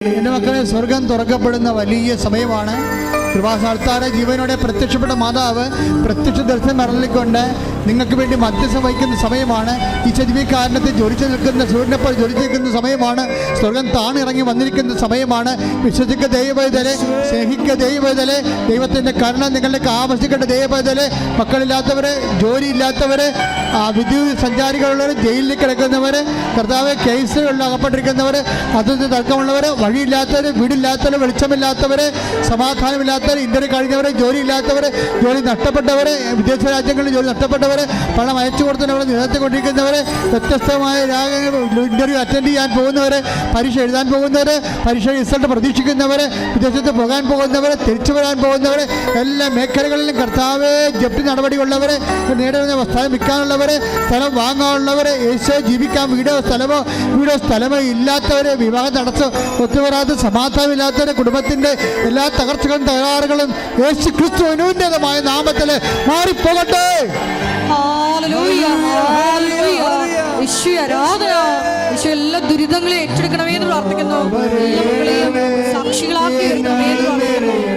എന്റെ മക്കളെ സ്വർഗം തുറക്കപ്പെടുന്ന വലിയ സമയമാണ്. കൃപാസാൽത്താര ജീവനോടെ പ്രത്യക്ഷപ്പെട്ട മാതാവ് പ്രത്യക്ഷ ദർശനം മറന്നിക്കൊണ്ട് നിങ്ങൾക്ക് വേണ്ടി മധ്യസ്ഥം വഹിക്കുന്ന സമയമാണ്. ഈ ചതിവി കാരണത്തെ ജ്വലിച്ചു നിൽക്കുന്ന സൂര്യനെപ്പോൾ ജ്വലിച്ചു നിൽക്കുന്ന സമയമാണ്. സ്വർഗം താണിറങ്ങി വന്നിരിക്കുന്ന സമയമാണ്. വിശ്വസിക്ക ദൈവവേദലെ സ്നേഹിക്ക ദൈവവേദലെ ദൈവത്തിന്റെ കരുണ നിങ്ങളിലേക്ക് ആവശ്യിക്കേണ്ട ദൈവവേദലെ മക്കളില്ലാത്തവരെ ജോലിയില്ലാത്തവരെ വിദ്യുത് സഞ്ചാരികളുള്ളവർ ജയിലിൽ കിടക്കുന്നവർ കർത്താവ് കേസുകളിൽ അകപ്പെട്ടിരിക്കുന്നവർ അതിന് തർക്കമുള്ളവർ വഴിയില്ലാത്തവർ വീടില്ലാത്തവർ വെളിച്ചമില്ലാത്തവർ സമാധാനമില്ലാത്തവർ ഇന്ത്യയിൽ കഴിഞ്ഞവർ ജോലിയില്ലാത്തവർ ജോലി നഷ്ടപ്പെട്ടവർ വിദേശ രാജ്യങ്ങളിൽ ജോലി നഷ്ടപ്പെട്ടവർ പണം അയച്ചു കൊടുത്തവർ നിലനിർത്തിക്കൊണ്ടിരിക്കുന്നവർ വ്യത്യസ്തമായ രാഗങ്ങൾ ഇന്റർവ്യൂ അറ്റൻഡ് ചെയ്യാൻ പോകുന്നവർ പരീക്ഷ എഴുതാൻ പോകുന്നവർ പരീക്ഷ റിസൾട്ട് പ്രതീക്ഷിക്കുന്നവർ വിദേശത്ത് പോകാൻ പോകുന്നവർ തിരിച്ചു വരാൻ പോകുന്നവർ എല്ലാ മേഖലകളിലും കർത്താവ് ജപ്തി നടപടിയുള്ളവർ നേടുന്ന സ്ഥലം വിൽക്കാനുള്ളവർ സ്ഥലം വാങ്ങാനുള്ളവർ യേശോ ജീവിക്കാൻ വീടോ സ്ഥലമോ വീടോ സ്ഥലമോ ഇല്ലാത്തവർ വിവാഹം നടത്ത ഒത്തുവരാത്ത സമാധാനമില്ലാത്തവർ കുടുംബത്തിന്റെ എല്ലാ തകർച്ചകളും തകരാറുകളും യേശു ക്രിസ്തു അനുന്നതമായ നാമത്തിൽ മാറിപ്പോകട്ടെ. യേശുവേ, ആരാധന. യേശു എല്ലാ പ്രാർത്ഥിക്കുന്നു. സാക്ഷികളാക്കി എടുക്കണമേ എന്ന് പ്രാർത്ഥിക്കുന്നു.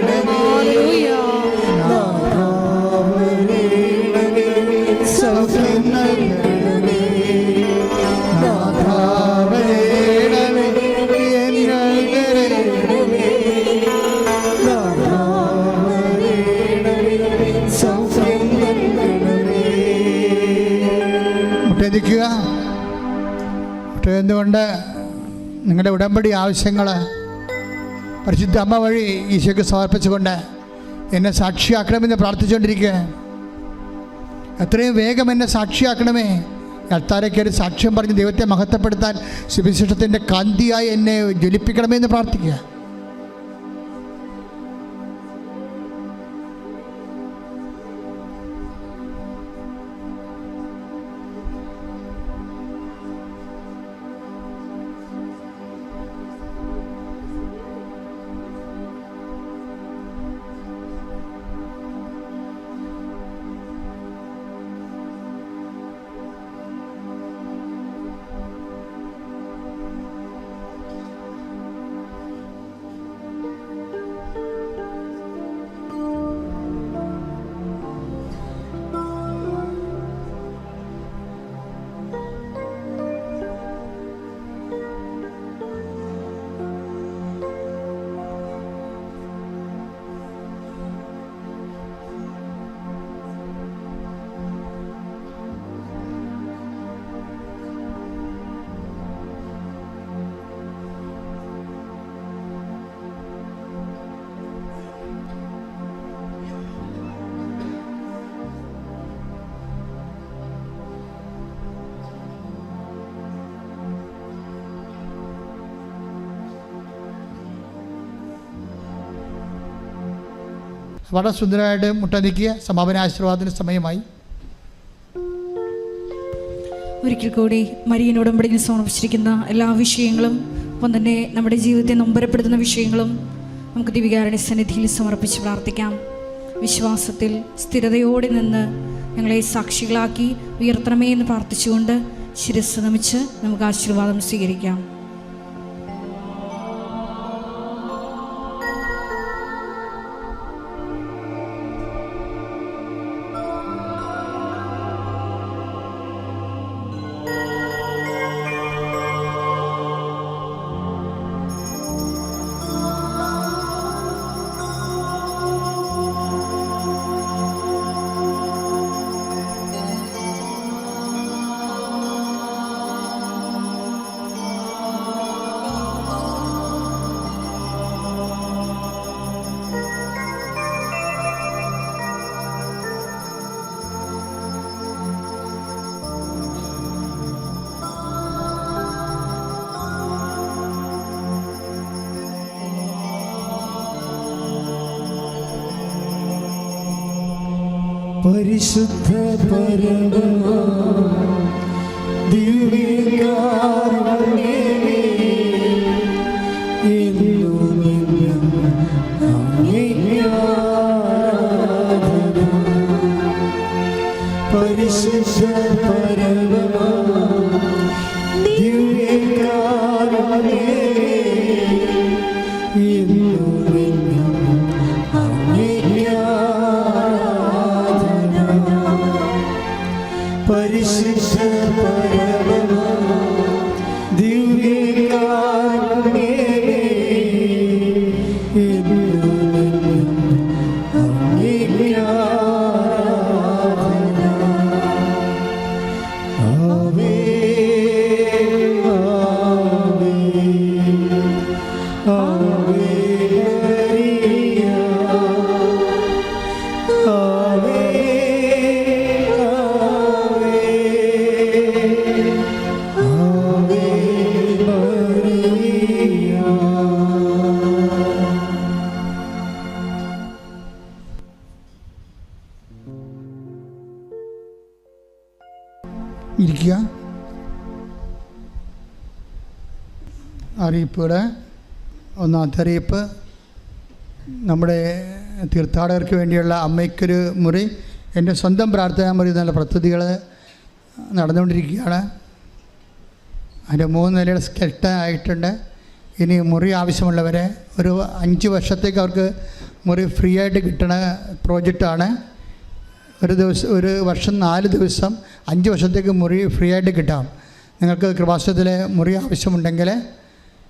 മുട്ടേദിക്കുക എന്തുകൊണ്ട് നിങ്ങളുടെ ഉടമ്പടി ആവശ്യങ്ങൾ പരിശുദ്ധ അമ്മ വഴി ഈശോയ്ക്ക് സമർപ്പിച്ചുകൊണ്ട് എന്നെ സാക്ഷിയാക്കണമെന്ന് പ്രാർത്ഥിച്ചുകൊണ്ടിരിക്കുക. എത്രയും വേഗം എന്നെ സാക്ഷിയാക്കണമേ. അത്താരയ്ക്ക് ഒരു സാക്ഷ്യം പറഞ്ഞ് ദൈവത്തെ മഹത്വപ്പെടുത്താൻ സുവിശേഷത്തിന്റെ കാന്തിയായി എന്നെ ജ്വലിപ്പിക്കണമേ എന്ന് പ്രാർത്ഥിക്കുക. വളരെ സുന്ദരമായിട്ട് മുട്ടനിക്കുക സമാപന ആശീർവാദത്തിന് സമയമായി. ഒരിക്കൽ കൂടി മരിയൻ സമർപ്പിച്ചിരിക്കുന്ന എല്ലാ വിഷയങ്ങളും ഒപ്പം തന്നെ നമ്മുടെ ജീവിതത്തെ നൊമ്പരപ്പെടുത്തുന്ന വിഷയങ്ങളും നമുക്ക് ദിവികാരണ സന്നിധിയിൽ സമർപ്പിച്ച് പ്രാർത്ഥിക്കാം. വിശ്വാസത്തിൽ സ്ഥിരതയോടെ നിന്ന് ഞങ്ങളെ സാക്ഷികളാക്കി ഉയർത്തണമേ എന്ന് പ്രാർത്ഥിച്ചുകൊണ്ട് ശിരസ് നമിച്ച് നമുക്ക് ആശീർവാദം സ്വീകരിക്കാം. പരിശുദ്ധ പരമ അറിയിപ്പുകൾ ഒന്നാമത്തെ അറിയിപ്പ് നമ്മുടെ തീർത്ഥാടകർക്ക് വേണ്ടിയുള്ള അമ്മയ്ക്കൊരു മുറി എന്റെ സ്വന്തം പ്രാർത്ഥനാ മുറി നല്ല പദ്ധതികൾ നടന്നുകൊണ്ടിരിക്കുകയാണ്. അതിന്റെ മൂന്ന് നിലയുടെ സ്കെൽട്ട ആയിട്ടുണ്ട്. ഇനി മുറി ആവശ്യമുള്ളവരെ ഒരു അഞ്ച് വർഷത്തേക്ക് അവർക്ക് മുറി ഫ്രീ ആയിട്ട് കിട്ടണ പ്രോജക്റ്റാണ്. ഒരു ദിവസം ഒരു വർഷം നാല് ദിവസം അഞ്ച് വർഷത്തേക്ക് മുറി ഫ്രീ ആയിട്ട് കിട്ടാം. നിങ്ങൾക്ക് കൃപാസനത്തിലെ മുറി ആവശ്യമുണ്ടെങ്കിൽ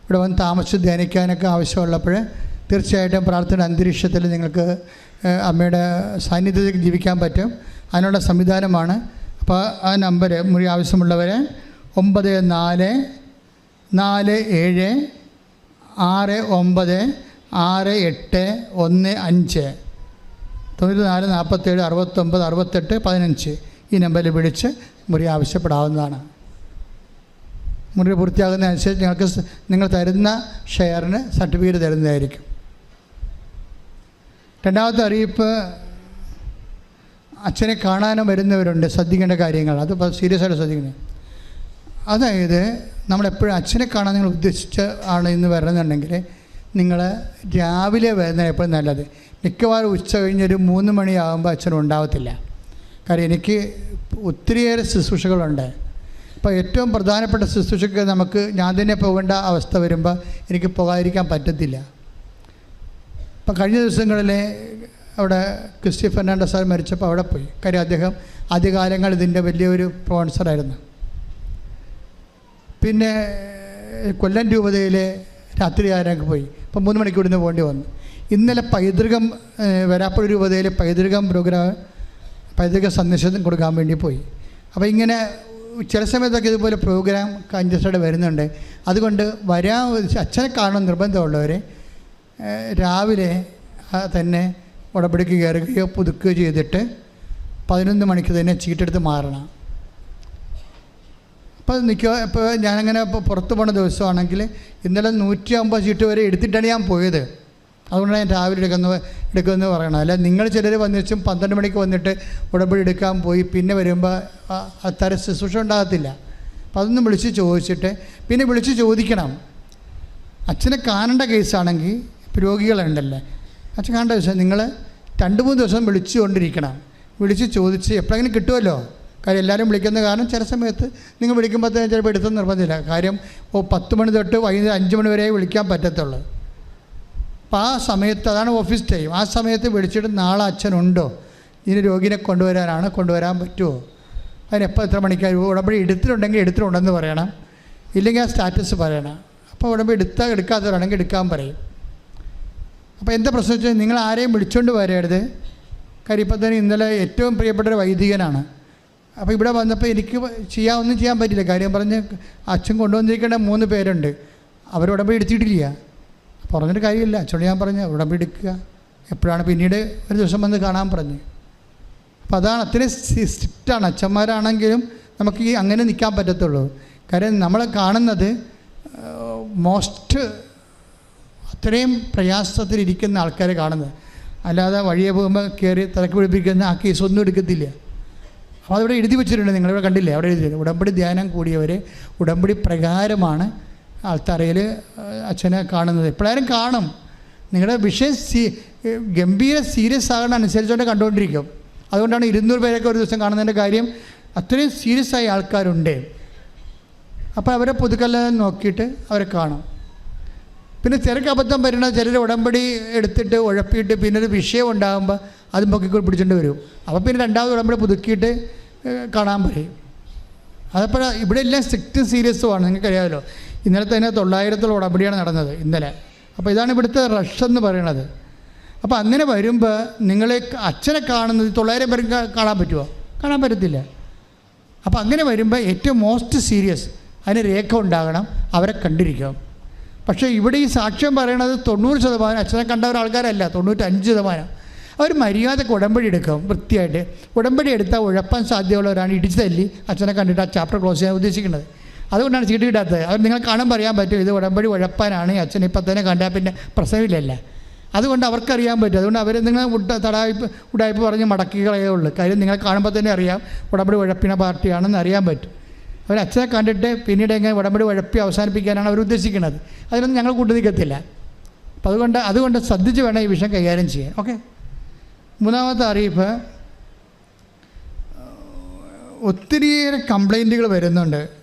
ഇവിടെ വന്ന് താമസിച്ച് ധ്യാനിക്കാനൊക്കെ ആവശ്യമുള്ളപ്പോൾ തീർച്ചയായിട്ടും പ്രാർത്ഥന അന്തരീക്ഷത്തിൽ നിങ്ങൾക്ക് അമ്മയുടെ സാന്നിധ്യത്തിൽ ജീവിക്കാൻ പറ്റും. അതിനുള്ള സംവിധാനമാണ്. അപ്പോൾ ആ നമ്പർ മുറി ആവശ്യമുള്ളവർ ഒമ്പത് നാല് നാല് ഏഴ് ആറ് ഒമ്പത് ആറ് എട്ട് ഒന്ന് അഞ്ച്. തൊണ്ണൂറ്റി നാല് നാൽപ്പത്തേഴ് അറുപത്തൊമ്പത് അറുപത്തെട്ട് പതിനഞ്ച് ഈ നമ്പറിൽ വിളിച്ച് മുറി ആവശ്യപ്പെടാവുന്നതാണ്. മുറി പൂർത്തിയാകുന്നതനുസരിച്ച് നിങ്ങൾക്ക് നിങ്ങൾ തരുന്ന ഷെയറിന് സർട്ടിഫിക്കറ്റ് തരുന്നതായിരിക്കും. രണ്ടാമത്തെ അറിയിപ്പ് അച്ഛനെ കാണാനും വരുന്നവരുണ്ട് ശ്രദ്ധിക്കേണ്ട കാര്യങ്ങൾ. അത് സീരിയസ് ആയിട്ട് ശ്രദ്ധിക്കുന്നത് അതായത് നമ്മളെപ്പോഴും അച്ഛനെ കാണാൻ നിങ്ങൾ ഉദ്ദേശിച്ച ആണ് ഇന്ന് വരണമെന്നുണ്ടെങ്കിൽ നിങ്ങൾ രാവിലെ വരുന്നത് എപ്പോഴും നല്ലത്. മിക്കവാറും ഉച്ച കഴിഞ്ഞൊരു മൂന്ന് മണിയാകുമ്പോൾ അച്ഛൻ ഉണ്ടാവത്തില്ല. കാര്യം എനിക്ക് ഒത്തിരിയേറെ ശുശ്രൂഷകളുണ്ട്. അപ്പോൾ ഏറ്റവും പ്രധാനപ്പെട്ട ശുശ്രൂഷയ്ക്ക് നമുക്ക് ഞാൻ തന്നെ പോകേണ്ട അവസ്ഥ വരുമ്പോൾ എനിക്ക് പോകാതിരിക്കാൻ പറ്റത്തില്ല. ഇപ്പം കഴിഞ്ഞ ദിവസങ്ങളിൽ അവിടെ ക്രിസ്റ്റി ഫെർണാണ്ടസ് സാർ മരിച്ചപ്പോൾ അവിടെ പോയി. കാര്യം അദ്ദേഹം ആദ്യകാലങ്ങൾ ഇതിന്റെ വലിയൊരു സ്പോൺസറായിരുന്നു പിന്നെ കൊല്ലം രൂപതയിലെ രാത്രി ആരൊക്കെ പോയി. ഇപ്പം മൂന്ന് മണിക്കൂർ ഇവിടുന്ന് പോകേണ്ടി വന്നു. ഇന്നലെ പൈതൃകം വരാപ്പുഴ രൂപതയിലെ പൈതൃകം പ്രോഗ്രാം പൈതൃക സന്ദേശം കൊടുക്കാൻ വേണ്ടി പോയി. അപ്പോൾ ഇങ്ങനെ ചില സമയത്തൊക്കെ ഇതുപോലെ പ്രോഗ്രാം കഞ്ചസ്റ്റഡ് വരുന്നുണ്ട്. അതുകൊണ്ട് വരാൻ അച്ഛനെ കാണാൻ നിർബന്ധമുള്ളവർ രാവിലെ തന്നെ ഉടമ്പടിക്ക് കയറുകയോ പുതുക്കുകയോ ചെയ്തിട്ട് പതിനൊന്ന് മണിക്ക് തന്നെ ചീട്ടെടുത്ത് മാറണം. അപ്പോൾ നിൽക്കുക ഇപ്പോൾ ഞാനങ്ങനെ പുറത്ത് പോണ ദിവസമാണെങ്കിൽ ഇന്നലെ നൂറ്റി അമ്പത് ചീട്ട് വരെ എടുത്തിട്ടാണ് ഞാൻ പോയത്. അതുകൊണ്ടാണ് ഞാൻ രാവിലെ എടുക്കുന്ന എടുക്കുമെന്ന് പറയണം അല്ല നിങ്ങൾ ചിലർ വന്നിച്ചും പന്ത്രണ്ട് മണിക്ക് വന്നിട്ട് ഉടമ്പടി എടുക്കാൻ പോയി പിന്നെ വരുമ്പോൾ അത്ര ശുശ്രൂഷ ഉണ്ടാകത്തില്ല. അപ്പം അതൊന്നും വിളിച്ച് ചോദിച്ചിട്ട് പിന്നെ വിളിച്ച് ചോദിക്കണം. അച്ഛനെ കാണേണ്ട കേസാണെങ്കിൽ രോഗികളുണ്ടല്ലേ? അച്ഛൻ കാണേണ്ട ദിവസം നിങ്ങൾ രണ്ട് മൂന്ന് ദിവസം വിളിച്ചു കൊണ്ടിരിക്കണം. വിളിച്ച് ചോദിച്ച് എപ്പോഴെങ്കിലും കിട്ടുമല്ലോ കാര്യം എല്ലാവരും വിളിക്കുന്ന കാരണം ചില സമയത്ത് നിങ്ങൾ വിളിക്കുമ്പോഴത്തേക്കും ചിലപ്പോൾ എടുത്തെന്ന് നിർബന്ധമില്ല. കാര്യം ഓ പത്ത് മണി തൊട്ട് വൈകുന്നേരം അഞ്ച് മണി വരെ വിളിക്കാൻ പറ്റത്തുള്ളൂ. അപ്പോൾ ആ സമയത്ത് അതാണ് ഓഫീസ് ടൈം ആ സമയത്ത് വിളിച്ചിട്ട് നാളെ അച്ഛനുണ്ടോ? ഇനി രോഗിനെ കൊണ്ടുവരാനാണ്? കൊണ്ടുവരാൻ പറ്റുമോ അതിനെപ്പോൾ എത്ര മണിക്കാർ ഉടമ്പടി എടുത്തിട്ടുണ്ടെങ്കിൽ എടുത്തിട്ടുണ്ടെന്ന് പറയണം. ഇല്ലെങ്കിൽ ആ സ്റ്റാറ്റസ് പറയണം. അപ്പോൾ ഉടമ്പടി എടുത്താൽ എടുക്കാത്തവരാണെങ്കിൽ എടുക്കാൻ പറയും. അപ്പോൾ എന്താ പ്രശ്നം വെച്ചാൽ നിങ്ങൾ ആരെയും വിളിച്ചുകൊണ്ട് വരരുത്. കാര്യം ഇപ്പം തന്നെ ഇന്നലെ ഏറ്റവും പ്രിയപ്പെട്ട ഒരു വൈദികനാണ്. അപ്പോൾ ഇവിടെ വന്നപ്പോൾ എനിക്ക് ചെയ്യാൻ ഒന്നും ചെയ്യാൻ പറ്റില്ല. കാര്യം പറഞ്ഞ് അച്ഛൻ കൊണ്ടുവന്നിരിക്കേണ്ട മൂന്ന് പേരുണ്ട്. അവർ ഉടമ്പടി എടുത്തിട്ടില്ല. പറഞ്ഞിട്ട് കാര്യമില്ല. അച്ഛനോട് ഞാൻ പറഞ്ഞു ഉടമ്പടി എടുക്കുക? എപ്പോഴാണ് പിന്നീട് ഒരു ദിവസം വന്ന് കാണാൻ പറഞ്ഞു? അപ്പോൾ അതാണ് അത്രയും സ്ട്രിക്റ്റാണ്. അച്ഛന്മാരാണെങ്കിലും നമുക്ക് ഈ അങ്ങനെ നിൽക്കാൻ പറ്റത്തുള്ളൂ. കാര്യം നമ്മൾ കാണുന്നത് മോസ്റ്റ് അത്രയും പ്രയാസത്തിലിരിക്കുന്ന ആൾക്കാരെ കാണുന്നത്. അല്ലാതെ വഴിയെ പോകുമ്പോൾ കയറി തിരക്ക് പിടിപ്പിക്കുന്ന ആ കേസ് ഒന്നും എടുക്കത്തില്ല. അപ്പോൾ അതിവിടെ എഴുതി വെച്ചിട്ടുണ്ട് നിങ്ങളിവിടെ കണ്ടില്ലേ? അവിടെ എഴുതി ഉടമ്പടി ധ്യാനം കൂടിയവർ ഉടമ്പടി പ്രകാരമാണ് ആൾത്തറയിൽ അച്ഛനെ കാണുന്നത്. എപ്പോഴായാലും കാണും. നിങ്ങളുടെ വിഷയം സീ ഗംഭീര സീരിയസ് ആകണ അനുസരിച്ചുകൊണ്ട് കണ്ടുകൊണ്ടിരിക്കും അതുകൊണ്ടാണ് ഇരുന്നൂറ് പേരൊക്കെ ഒരു ദിവസം കാണുന്നതിന്റെ കാര്യം അത്രയും സീരിയസ് ആയ ആൾക്കാരുണ്ട്. അപ്പോൾ അവരെ പുതുക്കല്ല നോക്കിയിട്ട് അവരെ കാണും. പിന്നെ ചെറുക്ക് അബദ്ധം വരുന്ന ചിലർ ഉടമ്പടി എടുത്തിട്ട് ഉഴപ്പിയിട്ട് പിന്നെ ഒരു വിഷയം ഉണ്ടാകുമ്പോൾ അത് പൊക്കിക്കൂടി പിടിച്ചുകൊണ്ട് വരും. അപ്പോൾ പിന്നെ രണ്ടാമത് ഉടമ്പടി പുതുക്കിയിട്ട് കാണാൻ പറയും. അതപ്പോൾ ഇവിടെ എല്ലാം സ്ട്രിക്റ്റും സീരിയസുമാണ് നിങ്ങൾക്കറിയാമല്ലോ ഇന്നലെ തന്നെ തൊള്ളായിരത്തോളം ഉടമ്പടിയാണ് നടന്നത് ഇന്നലെ. അപ്പോൾ ഇതാണ് ഇവിടുത്തെ റഷ് എന്ന് പറയണത്. അപ്പോൾ അങ്ങനെ വരുമ്പോൾ നിങ്ങളെ അച്ഛനെ കാണുന്നത് തൊള്ളായിരം പേർ കാണാൻ പറ്റുമോ കാണാൻ പറ്റത്തില്ല. അപ്പോൾ അങ്ങനെ വരുമ്പോൾ ഏറ്റവും മോസ്റ്റ് സീരിയസ് അതിന് രേഖ ഉണ്ടാകണം അവരെ കണ്ടിരിക്കണം. പക്ഷേ ഇവിടെ ഈ സാക്ഷ്യം പറയണത് തൊണ്ണൂറ് ശതമാനം അച്ഛനെ കണ്ടവർ ആൾക്കാരല്ല തൊണ്ണൂറ്റഞ്ച് ശതമാനം. അവർ മര്യാദയ്ക്ക് ഉടമ്പടി എടുക്കും വൃത്തിയായിട്ട്. ഉടമ്പടി എടുത്താൽ ഉഴപ്പാൻ സാധ്യതയുള്ളവരാണ് ഇടിച്ചു തല്ലി അച്ഛനെ കണ്ടിട്ട് ആ ചാപ്റ്റർ ക്ലോസ് ചെയ്യാൻ ഉദ്ദേശിക്കുന്നത്. അതുകൊണ്ടാണ് ചീട്ട് കിട്ടാത്തത്. അവർ നിങ്ങൾ കാണാൻ അറിയാൻ പറ്റും. ഇത് ഉടമ്പടി ഉഴപ്പാനാണ്. അച്ഛൻ ഇപ്പം തന്നെ കണ്ടാൽ പിന്നെ പ്രശ്നമില്ലല്ല അതുകൊണ്ട് അവർക്കറിയാൻ പറ്റും. അതുകൊണ്ട് അവർ നിങ്ങൾ തടായ്പ് ഉടായ്പ് പറഞ്ഞ് മടക്കി ഉള്ളൂ. കാര്യം നിങ്ങൾ കാണുമ്പോൾ തന്നെ അറിയാം. ഉടമ്പടി ഉഴപ്പിന പാർട്ടിയാണെന്ന് അറിയാൻ പറ്റും. അവർ അച്ഛനെ കണ്ടിട്ട് പിന്നീട് എങ്ങനെ ഉടമ്പടി ഉഴപ്പി അവസാനിപ്പിക്കാനാണ് അവർ ഉദ്ദേശിക്കുന്നത്. അതിനൊന്നും ഞങ്ങൾ കൂട്ടു നിൽക്കത്തില്ല. അപ്പം അതുകൊണ്ട് അതുകൊണ്ട് ശ്രദ്ധിച്ച് വേണം ഈ വിഷയം കൈകാര്യം ചെയ്യാൻ. ഓക്കെ? മൂന്നാമത്തെ അറിയിപ്പ്. ഒത്തിരിയേറെ കംപ്ലൈന്റുകൾ വരുന്നുണ്ട്.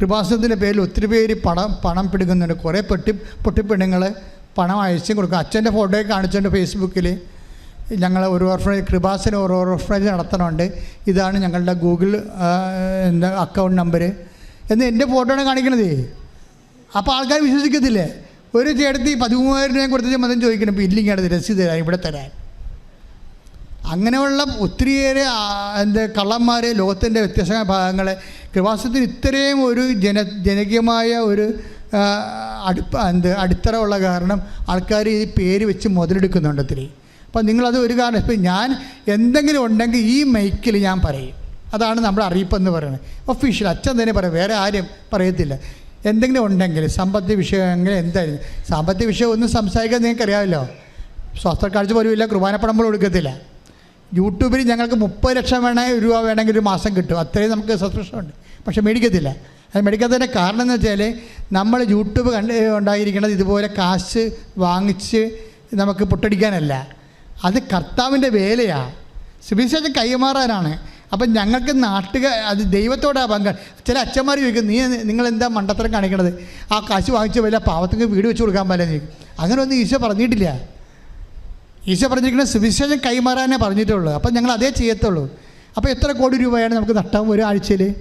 കൃപാസനത്തിന്റെ പേരിൽ ഒത്തിരി പേര് പണം പണം പിടുങ്ങുന്നുണ്ട് കുറേ പെട്ടി പൊട്ടിപ്പെണ്ണുങ്ങൾ പണം അയച്ചും കൊടുക്കും. അച്ഛന്റെ ഫോട്ടോയൊക്കെ കാണിച്ചുകൊണ്ട് ഫേസ്ബുക്കിൽ. ഞങ്ങൾ ഒരു ഓർഫനേജ് കൃപാസന ഒരു ഓർഫനേജ് നടത്തണമുണ്ട് ഇതാണ് ഞങ്ങളുടെ ഗൂഗിൾ എന്താ അക്കൗണ്ട് നമ്പർ എന്ന് എന്റെ ഫോട്ടോയാണ് കാണിക്കണത്. അപ്പോൾ ആൾക്കാർ വിശ്വസിക്കത്തില്ലേ? ഒരു ചേട്ടത്തി പതിമൂവായിരം രൂപയും കൊടുത്തിട്ട് മതം ചോദിക്കണം. ഇപ്പോൾ ഇല്ലിങ്ങാണ് രസീത് തരാൻ ഇവിടെ തരാൻ. അങ്ങനെയുള്ള ഒത്തിരിയേറെ എന്ത് കള്ളന്മാർ ലോകത്തിന്റെ വ്യത്യസ്ത ഭാഗങ്ങളെ കൃപാസനത്തിന് ഇത്രയും ഒരു ജന ജനകീയമായ ഒരു അടുപ്പ എന്ത് അടിത്തറ ഉള്ള കാരണം ആൾക്കാർ ഈ പേര് വെച്ച് മുതലെടുക്കുന്നുണ്ട് ഒത്തിരി. അപ്പം നിങ്ങളത് ഒരു കാരണം ഇപ്പം ഞാൻ എന്തെങ്കിലും ഉണ്ടെങ്കിൽ ഈ മൈക്കിൽ ഞാൻ പറയും. അതാണ് നമ്മുടെ അറിയിപ്പെന്ന് പറയുന്നത്. ഒഫീഷ്യൽ അച്ഛൻ തന്നെ പറയും വേറെ ആരും പറയത്തില്ല. എന്തെങ്കിലും ഉണ്ടെങ്കിൽ സാമ്പത്തിക വിഷയങ്ങൾ എന്തായാലും സാമ്പത്തിക വിഷയം ഒന്നും സംസാരിക്കാൻ നിങ്ങൾക്കറിയാമല്ലോ സ്വാസ്ഥ്യക്കാഴ്ച പോലും ഇല്ല കുർബാനപ്പണം പോലും കൊടുക്കത്തില്ല യൂട്യൂബിൽ ഞങ്ങൾക്ക് മുപ്പത് ലക്ഷം വേണമെങ്കിൽ രൂപ വേണമെങ്കിൽ ഒരു മാസം കിട്ടും. അത്രയും നമുക്ക് സബ്സ്ക്രിപ്ഷൻ ഉണ്ട്. പക്ഷേ മേടിക്കത്തില്ല. അത് മേടിക്കാത്തതിന്റെ കാരണം എന്ന് വെച്ചാൽ നമ്മൾ യൂട്യൂബ് കണ്ട് ഉണ്ടായിരിക്കുന്നത് ഇതുപോലെ കാശ് വാങ്ങിച്ച് നമുക്ക് പൊട്ടടിക്കാനല്ല. അത് കർത്താവിന്റെ വേലയാണ് സുവിശേഷം കൈമാറാനാണ്. അപ്പം ഞങ്ങൾക്ക് നാട്ടുകാർ അത് ദൈവത്തോടാ പങ്ക. ചില അച്ഛന്മാർ ചോദിക്കും നീ നിങ്ങൾ എന്താ മണ്ടത്തരം കാണിക്കണത്? ആ കാശ് വാങ്ങിച്ച് വല്ല പാവത്തിന് വീട് വെച്ച് കൊടുക്കാൻ ചോദിക്കും. അങ്ങനെ ഒന്നും ഈശോ പറഞ്ഞിട്ടില്ല. ഈശോ പറഞ്ഞിരിക്കുന്നത് സുവിശേഷം കൈമാറാനേ പറഞ്ഞിട്ടുള്ളൂ. അപ്പം ഞങ്ങൾ അതേ ചെയ്യത്തുള്ളൂ. അപ്പോൾ എത്ര കോടി രൂപയാണ് നമുക്ക് നഷ്ടം ഒരു ആഴ്ചയിൽ?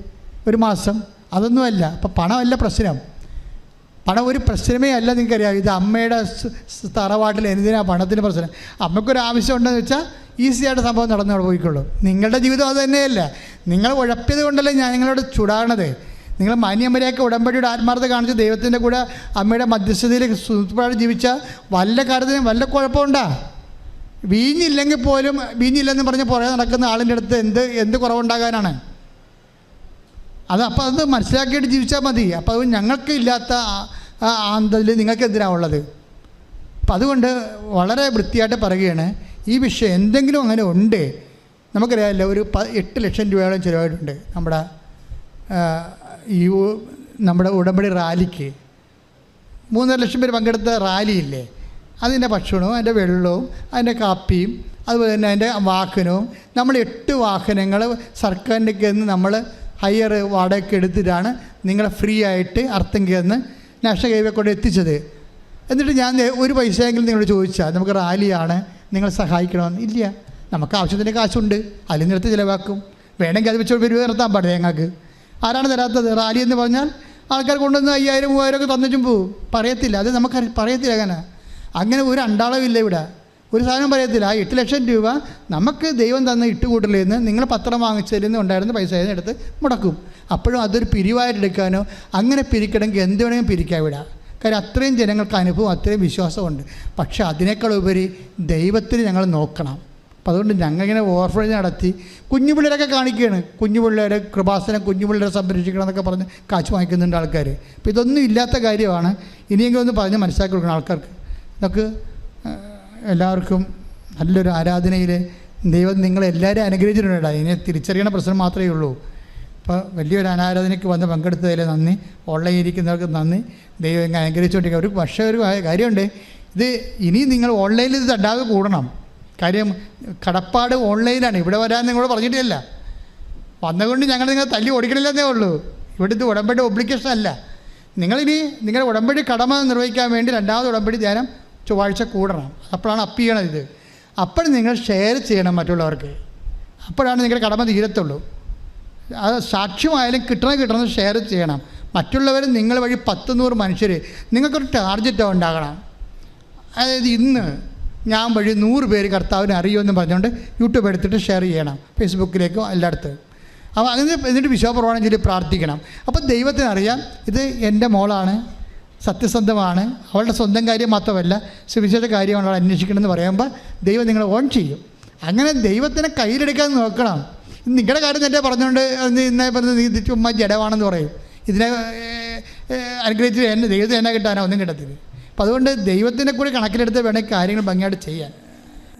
ഒരു മാസം അതൊന്നുമല്ല. അപ്പം പണമല്ല പ്രശ്നം. പണം ഒരു പ്രശ്നമേ അല്ല നിങ്ങൾക്കറിയാം. ഇത് അമ്മയുടെ തറവാട്ടിൽ എന്തിനാ പണത്തിന് പ്രശ്നം? അമ്മയ്ക്കൊരു ആവശ്യം ഉണ്ടെന്ന് വെച്ചാൽ ഈസിയായിട്ട് സംഭവം നടന്നു പോയിക്കൊള്ളൂ നിങ്ങളുടെ ജീവിതം അത് തന്നെയല്ല. നിങ്ങൾ ഉഴപ്പിയത് കൊണ്ടല്ലേ ഞാൻ നിങ്ങളോട് ചുടാണത്. നിങ്ങൾ മാന്യമ്മരെയൊക്കെ ഉടമ്പടിയുടെ ആത്മാർത്ഥത കാണിച്ച് ദൈവത്തിന്റെ കൂടെ അമ്മയുടെ മധ്യസ്ഥതയിൽ സുഹൃത്തുപ്പാട് ജീവിച്ച വല്ല കാര്യത്തിനും വല്ല കുഴപ്പമുണ്ടാ വീഞ്ഞില്ലെങ്കിൽ പോലും വീഞ്ഞില്ലെന്ന് പറഞ്ഞ് പുറകെ നടക്കുന്ന ആളിന്റെ അടുത്ത് എന്ത് എന്ത് കുറവുണ്ടാകാനാണ്? അത് അപ്പോൾ അത് മനസ്സിലാക്കിയിട്ട് ജീവിച്ചാൽ മതി. അപ്പോൾ അത് ഞങ്ങൾക്ക് ഇല്ലാത്ത ആ ആന്തതിൽ നിങ്ങൾക്ക് ഉള്ളത് അപ്പം അതുകൊണ്ട് വളരെ വൃത്തിയായിട്ട് പറയുകയാണ്. ഈ വിഷയം എന്തെങ്കിലും അങ്ങനെ ഉണ്ട് നമുക്കറിയാമല്ലോ ഒരു പ എട്ട് ലക്ഷം രൂപയോളം ചിലവായിട്ടുണ്ട് നമ്മുടെ ഈ നമ്മുടെ ഉടമ്പടി റാലിക്ക്. മൂന്നര ലക്ഷം പേര് പങ്കെടുത്ത റാലിയില്ലേ? അതിന്റെ ഭക്ഷണവും അതിന്റെ വെള്ളവും അതിന്റെ കാപ്പിയും അതുപോലെ തന്നെ അതിന്റെ വാഹനവും. നമ്മൾ എട്ട് വാഹനങ്ങൾ സർക്കാരിന്റെ നമ്മൾ ഹയർ വാടകയ്ക്ക് എടുത്തിട്ടാണ് നിങ്ങളെ ഫ്രീ ആയിട്ട് അർത്ഥം കയറുന്ന നാഷണൽ ഹൈവേ കൊണ്ട് എത്തിച്ചത്. എന്നിട്ട് ഞാൻ ഒരു പൈസയെങ്കിലും നിങ്ങളോട് ചോദിച്ചാൽ നമുക്ക് റാലിയാണ് നിങ്ങൾ സഹായിക്കണമെന്ന്? ഇല്ല. നമുക്ക് ആവശ്യത്തിന്റെ കാശുണ്ട്. അതിൽ നിന്നെടുത്ത് ചിലവാക്കും. വേണമെങ്കിൽ അത് വെച്ച് പരിപാടി നടത്താൻ പാടില്ല ഞങ്ങൾക്ക്. ആരാണ് തരാത്തത്? റാലി എന്ന് പറഞ്ഞാൽ ആൾക്കാർ കൊണ്ടുവന്ന് അയ്യായിരം മൂവായിരം ഒക്കെ തന്നിട്ടും പോവും. പറയത്തില്ല. അത് നമുക്ക് പറയത്തില്ല അങ്ങനെ. അങ്ങനെ ഒരു അണ്ടാളമില്ല ഇവിടെ. ഒരു സാധനം പറയത്തില്ല. ആ എട്ട് ലക്ഷം രൂപ നമുക്ക് ദൈവം തന്ന ഇട്ടുകൂട്ടലിൽ നിന്ന് നിങ്ങൾ പത്രം വാങ്ങിച്ചതിൽ നിന്ന് ഉണ്ടായിരുന്ന പൈസ എടുത്ത് മുടക്കും. അപ്പോഴും അതൊരു പിരിവായിട്ട് എടുക്കാനോ അങ്ങനെ പിരിക്കണമെങ്കിൽ എന്ത് വേണമെങ്കിലും പിരിക്കാൻ വിടാം. കാര്യം അത്രയും ജനങ്ങൾക്ക് അനുഭവം അത്രയും വിശ്വാസമുണ്ട്. പക്ഷേ അതിനേക്കാൾ ഉപരി ദൈവത്തിന് ഞങ്ങൾ നോക്കണം. അപ്പം അതുകൊണ്ട് ഞങ്ങളിങ്ങനെ ഓവർഫ്ലോജ് നടത്തി കുഞ്ഞു പിള്ളേരൊക്കെ കാണിക്കുകയാണ്. കുഞ്ഞു പിള്ളേരെ കൃപാസനം കുഞ്ഞു പിള്ളേരെ സംരക്ഷിക്കണം എന്നൊക്കെ പറഞ്ഞ് കാശ് വാങ്ങിക്കുന്നുണ്ട് ആൾക്കാർ അപ്പോൾ ഇതൊന്നും ഇല്ലാത്ത കാര്യമാണ്. ഇനിയെങ്കിലും ഒന്ന് പറഞ്ഞ് മനസ്സിലാക്കി കൊടുക്കണം ആൾക്കാർക്ക്. ആ, എല്ലാവർക്കും നല്ലൊരു ആരാധനയിൽ ദൈവം നിങ്ങളെല്ലാവരും അനുഗ്രഹിച്ചിട്ടുണ്ട് ഇനി തിരിച്ചറിയണ പ്രശ്നം മാത്രമേ ഉള്ളൂ. ഇപ്പോൾ വലിയൊരു അനാരാധനയ്ക്ക് വന്ന് പങ്കെടുത്തതിൽ നന്ദി. ഓൺലൈനിൽ ഇരിക്കുന്നവർക്ക് നന്ദി. ദൈവം ഇങ്ങനെ അനുഗ്രഹിച്ചുകൊണ്ടിരിക്കുക. ഒരു പക്ഷേ ഒരു കാര്യമുണ്ട്. ഇത് ഇനി നിങ്ങൾ ഓൺലൈനിൽ ഇത് തണ്ടാതെ കൂടണം. കാര്യം കടപ്പാട് ഓൺലൈനാണ്. ഇവിടെ വരാൻ നിങ്ങളോട് പറഞ്ഞിട്ടില്ല. വന്നതുകൊണ്ട് ഞങ്ങൾ നിങ്ങൾ തല്ലി ഓടിക്കണില്ലെന്നേ ഉള്ളൂ. ഇവിടെ ഇത് ഉടമ്പടി ഒബ്ലിക്കേഷൻ അല്ല. നിങ്ങളിനി നിങ്ങളുടെ ഉടമ്പടി കടമ നിർവഹിക്കാൻ വേണ്ടി രണ്ടാമത് ഉടമ്പടി ധ്യാനം ചൊവ്വാഴ്ച കൂടണം. അപ്പോഴാണ് അപ്പ് ചെയ്യണത് ഇത്. അപ്പോൾ നിങ്ങൾ ഷെയർ ചെയ്യണം മറ്റുള്ളവർക്ക്. അപ്പോഴാണ് നിങ്ങളുടെ കടമ തീരത്തുള്ളൂ. അത് സാക്ഷ്യമായാലും കിട്ടണം കിട്ടണം ഷെയർ ചെയ്യണം. മറ്റുള്ളവർ നിങ്ങൾ വഴി പത്ത് നൂറ് മനുഷ്യർ നിങ്ങൾക്കൊരു ടാർജറ്റ് ഉണ്ടാകണം. അതായത് ഇന്ന് ഞാൻ വഴി നൂറ് പേര് കർത്താവിനെ അറിയുമെന്ന് പറഞ്ഞുകൊണ്ട് യൂട്യൂബ് എടുത്തിട്ട് ഷെയർ ചെയ്യണം. ഫേസ്ബുക്കിലേക്കും എല്ലായിടത്തും. അപ്പോൾ അങ്ങനെ എന്നിട്ട് വിശ്വാസപ്രവാണെങ്കിൽ പ്രാർത്ഥിക്കണം. അപ്പോൾ ദൈവത്തിനറിയാം ഇത് എന്റെ മോളാണ്. സത്യസന്ധമാണ്. അവളുടെ സ്വന്തം കാര്യം മാത്രമല്ല സുവിശേഷ കാര്യമാണ് അവൾ അന്വേഷിക്കണമെന്ന് പറയുമ്പോൾ ദൈവം നിങ്ങളെ ഓൺ ചെയ്യും. അങ്ങനെ ദൈവത്തിനെ കയ്യിലെടുക്കാൻ നോക്കണം. നിങ്ങളുടെ കാര്യം തന്നെ പറഞ്ഞുകൊണ്ട് ഇന്നേ പറഞ്ഞ് നീ ചുമ്മാ ജഡമാണെന്ന് പറയും. ഇതിനെ അനുഗ്രഹിച്ച് എന്നെ ദൈവത്തിന് എന്നെ കിട്ടാനോ ഒന്നും കിട്ടത്തില്ല. അപ്പം അതുകൊണ്ട് ദൈവത്തിനെ കൂടി കണക്കിലെടുത്ത് വേണേൽ കാര്യങ്ങൾ ഭംഗിയായിട്ട് ചെയ്യാൻ.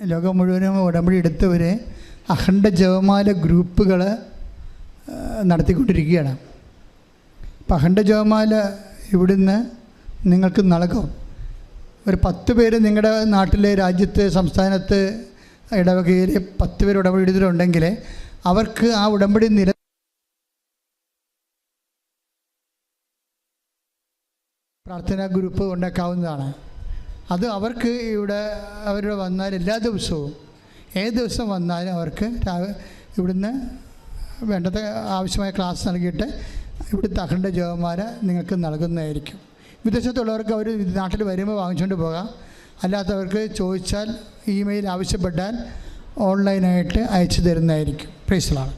ലോകം മുഴുവനും ഉടമ്പടി എടുത്തവർ അഖണ്ഡ ജവമാല ഗ്രൂപ്പുകൾ നടത്തിക്കൊണ്ടിരിക്കുകയാണ്. അപ്പം അഖണ്ഡ ജവമാല ഇവിടുന്ന് നിങ്ങൾക്ക് നൽകും. ഒരു പത്ത് പേര് നിങ്ങളുടെ നാട്ടിലെ രാജ്യത്ത് സംസ്ഥാനത്ത് ഇടവകയിൽ പത്ത് പേര് ഉടമ്പടി എടുത്തിട്ടുണ്ടെങ്കിൽ അവർക്ക് ആ ഉടമ്പടി നില പ്രാർത്ഥനാ ഗ്രൂപ്പ് ഉണ്ടാക്കാവുന്നതാണ്. അത് അവർക്ക് ഇവിടെ അവർ വന്നാൽ എല്ലാ ദിവസവും ഏത് ദിവസം വന്നാലും അവർക്ക് ഇവിടുന്ന് വേണ്ടത് ആവശ്യമായ ക്ലാസ് നൽകിയിട്ട് ഇവിടുത്തെ അഖണ്ഡ ജവന്മാരെ നിങ്ങൾക്ക് നൽകുന്നതായിരിക്കും. വിദേശത്തുള്ളവർക്ക് അവർ നാട്ടിൽ വരുമ്പോൾ വാങ്ങിച്ചുകൊണ്ട് പോകാം. അല്ലാത്തവർക്ക് ചോദിച്ചാൽ ഇമെയിൽ ആവശ്യപ്പെട്ടാൽ ഓൺലൈനായിട്ട് അയച്ചു തരുന്നതായിരിക്കും. പ്രൈസിലാണ്